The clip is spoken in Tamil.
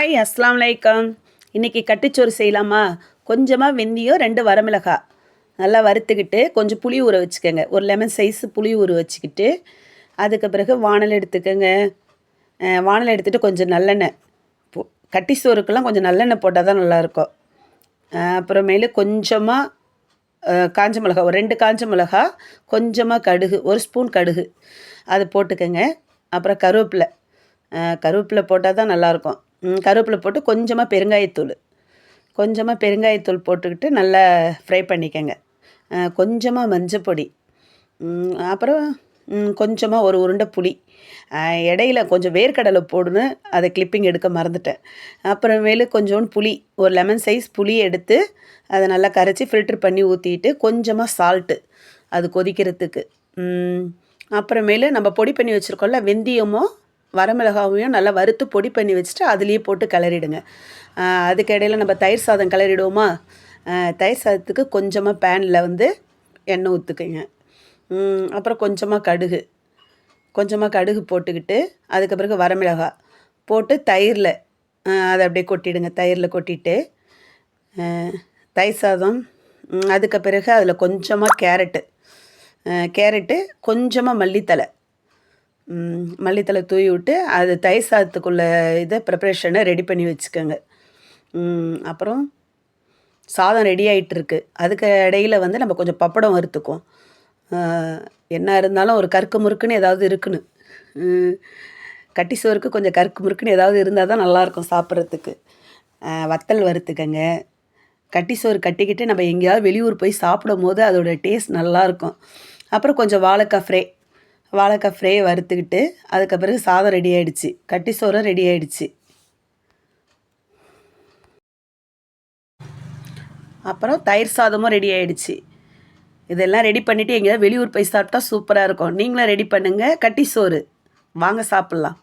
ஹாய் அஸ்லாம் வலைக்கம் இன்றைக்கி கட்டிச்சோறு செய்யலாமா? கொஞ்சமாக வெந்தயம் ரெண்டு வரமிளகா. நல்லா வறுத்துக்கிட்டு கொஞ்சம் புளி ஊற வச்சுக்கோங்க. ஒரு லெமன் சைஸ் புளி ஊற வச்சுக்கிட்டு அதுக்கு பிறகு வானல் எடுத்துக்கோங்க. வானல் எடுத்துகிட்டு கொஞ்சம் நல்லெண்ணெய். போ- கட்டி சோறுக்கெல்லாம் கொஞ்சம் நல்லெண்ணெய் போட்டால் தான் நல்லாயிருக்கும். அப்புறமேலு கொஞ்சமாக காஞ்ச மிளகா ஒரு ரெண்டு காஞ்ச மிளகா கொஞ்சமாக கடுகு ஒரு ஸ்பூன் கடுகு. அது போட்டுக்கோங்க. அப்புறம் கருவேப்பிலை. கருவேப்பிலை போட்டால் தான் நல்லாயிருக்கும். கருவேப்பிலை போட்டு கொஞ்சமாக பெருங்காயத்தூள். கொஞ்சமாக பெருங்காயத்தூள் போட்டுக்கிட்டு நல்லா ஃப்ரை பண்ணிக்கோங்க. கொஞ்சமாக மஞ்சப்பொடி அப்புறம் கொஞ்சமாக ஒரு உருண்டை புளி. இடையில கொஞ்சம் வேர்க்கடலை போடுன்னு அதை கிளிப்பிங் எடுக்க மறந்துட்டேன். அப்புறமேலு கொஞ்சோண்டு புளி ஒரு லெமன் சைஸ் புளி எடுத்து அதை நல்லா கரைச்சி ஃபில்டர் பண்ணி ஊற்றிட்டு கொஞ்சமாக சால்ட்டு அது கொதிக்கிறதுக்கு. அப்புறமேலு நம்ம பொடி பண்ணி வச்சுருக்கோம்ல வெந்தயமும் வரமிளகாவையும் நல்லா வறுத்து பொடி பண்ணி வச்சுட்டு அதுலேயே போட்டு கிளறிடுங்க. அதுக்கு இடையில நம்ம தயிர் சாதம் கிளறிடுவோமா? தயிர் சாதத்துக்கு கொஞ்சமாக பேனில் வந்து எண்ணெய் ஊற்றுக்குங்க அப்புறம் கொஞ்சமாக கடுகு. கொஞ்சமாக கடுகு போட்டுக்கிட்டு அதுக்கு பிறகு வரமிளகாய் போட்டு தயிரில் அதை அப்படியே கொட்டிடுங்க தயிரில் கொட்டிட்டு. தயிர் சாதம் அதுக்கு பிறகு அதில் கொஞ்சமாக கேரட்டு. கேரட்டு கொஞ்சமாக மல்லித்தலை மல்லித்தலை தூவி விட்டு அது தயிர் சாதத்துக்குள்ள இதை ப்ரிப்ரேஷனை ரெடி பண்ணி வச்சுக்கோங்க. அப்புறம் சாதம் ரெடி ஆகிட்டுருக்கு அதுக்கு இடையில வந்து நம்ம கொஞ்சம் பப்படம் வறுத்துக்குவோம். என்ன இருந்தாலும் ஒரு கருக்கு முறுக்குன்னு ஏதாவது இருக்குன்னு. கட்டி சோறுக்கு கொஞ்சம் கருக்கு முறுக்குன்னு ஏதாவது இருந்தால் தான் நல்லாயிருக்கும் சாப்பிட்றதுக்கு. வத்தல் வறுத்துக்கங்க. கட்டி சோறு கட்டிக்கிட்டு நம்ம எங்கேயாவது வெளியூர் போய் சாப்பிடும் போது அதோட டேஸ்ட் நல்லாயிருக்கும். அப்புறம் கொஞ்சம் வாழைக்காய் ஃப்ரை வாழைக்காய் ஃப்ரையை வறுத்துக்கிட்டு அதுக்கு பிறகு சாதம் ரெடி ஆயிடுச்சு. கட்டி சோறும் ரெடி ஆயிடுச்சு. அப்புறம் தயிர் சாதமும் ரெடி ஆயிடுச்சு. இதெல்லாம் ரெடி பண்ணிவிட்டு எங்கேயாவது வெளியூர் போய் சாப்பிட்டா சூப்பராக இருக்கும். நீங்களும் ரெடி பண்ணுங்கள் கட்டி சோறு. வாங்க சாப்பிட்லாம்.